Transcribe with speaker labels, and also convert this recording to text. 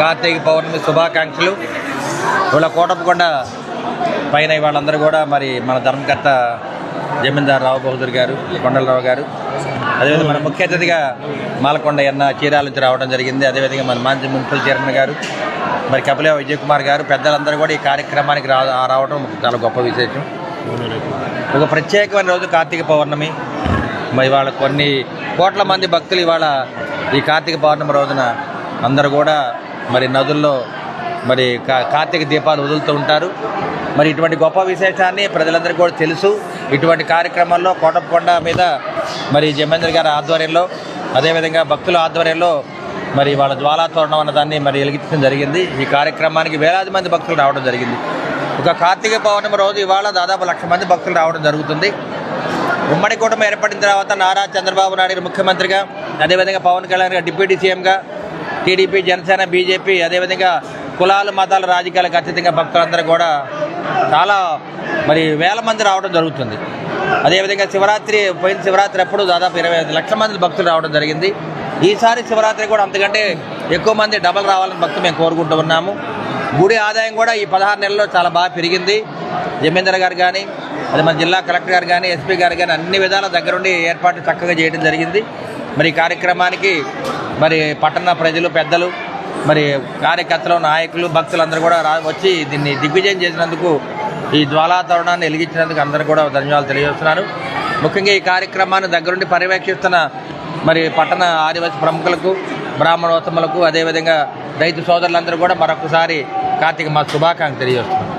Speaker 1: కార్తీక పౌర్ణమి శుభాకాంక్షలు. ఇవాళ కోటప్పకొండ పైన వాళ్ళందరూ కూడా మరి మన ధర్మకర్త జమీందార్ రావు బహదూర్ గారు కొండలరావు గారు. అదేవిధంగా మన ముఖ్య అతిథిగా మాలకొండ ఎన్న చీరాల నుంచి రావడం జరిగింది. అదేవిధంగా మన మాంజీ మున్సిపల్ చైర్మన్ గారు మరి కపిలే విజయ్ కుమార్ గారు పెద్దలందరూ కూడా ఈ కార్యక్రమానికి రా రావడం చాలా గొప్ప విశేషం. ఒక ప్రత్యేకమైన రోజు కార్తీక పౌర్ణమి. మరి ఇవాళ కొన్ని కోట్ల మంది భక్తులు ఇవాళ ఈ కార్తీక పౌర్ణమి రోజున అందరూ కూడా మరి నదుల్లో మరి కా- కార్తీక దీపాలు వదులుతూ ఉంటారు. మరి ఇటువంటి గొప్ప విశేషాన్ని ప్రజలందరికీ కూడా తెలుసు. ఇటువంటి కార్యక్రమాల్లో కోటప్పకొండ మీద మరి జమేంద్ర గారి ఆధ్వర్యంలో అదేవిధంగా భక్తుల ఆధ్వర్యంలో మరి వాళ్ళ జ్వాలాతోరణం అన్నదాన్ని మరి వెలిగించడం జరిగింది. ఈ కార్యక్రమానికి వేలాది మంది భక్తులు రావడం జరిగింది. ఒక కార్తీక పౌర్ణమి రోజు ఇవాళ దాదాపు లక్ష మంది భక్తులు రావడం జరుగుతుంది. ఉమ్మడి కూటమి ఏర్పడిన తర్వాత నారా చంద్రబాబు నాయుడు ముఖ్యమంత్రిగా అదేవిధంగా పవన్ కళ్యాణ్ గారు డిప్యూటీ సీఎంగా టీడీపీ జనసేన బీజేపీ అదేవిధంగా కులాలు మతాల రాజకీయాలకు అతీతంగా భక్తులందరూ కూడా చాలా మరి వేల మంది రావడం జరుగుతుంది. అదేవిధంగా శివరాత్రి పోయిన శివరాత్రి అప్పుడు దాదాపు ఇరవై ఐదు లక్షల మంది భక్తులు రావడం జరిగింది. ఈసారి శివరాత్రి కూడా అంతకంటే ఎక్కువ మంది డబల్ రావాలని భక్తులు మేము కోరుకుంటూ ఉన్నాము. గుడి ఆదాయం కూడా ఈ పదహారు నెలల్లో చాలా బాగా పెరిగింది. జమీందర్ గారు కానీ అది మన జిల్లా కలెక్టర్ గారు కానీ ఎస్పీ గారు కానీ అన్ని విధాల దగ్గరుండి ఏర్పాటు చక్కగా చేయడం జరిగింది. మరి కార్యక్రమానికి మరి పట్టణ ప్రజలు పెద్దలు మరి కార్యకర్తలు నాయకులు భక్తులు అందరూ కూడా రా వచ్చి దీన్ని దిగ్విజయం చేసినందుకు ఈ జ్వాలా తరుణాన్ని వెలిగించినందుకు అందరూ కూడా ధన్యవాదాలు తెలియజేస్తున్నాను. ముఖ్యంగా ఈ కార్యక్రమాన్ని దగ్గరుండి పర్యవేక్షిస్తున్న మరి పట్టణ ఆదివాసి ప్రముఖులకు బ్రాహ్మణోత్తములకు అదేవిధంగా రైతు సోదరులందరూ కూడా మరొకసారి కార్తీక మా శుభాకాంక్షలు తెలియజేస్తున్నాను.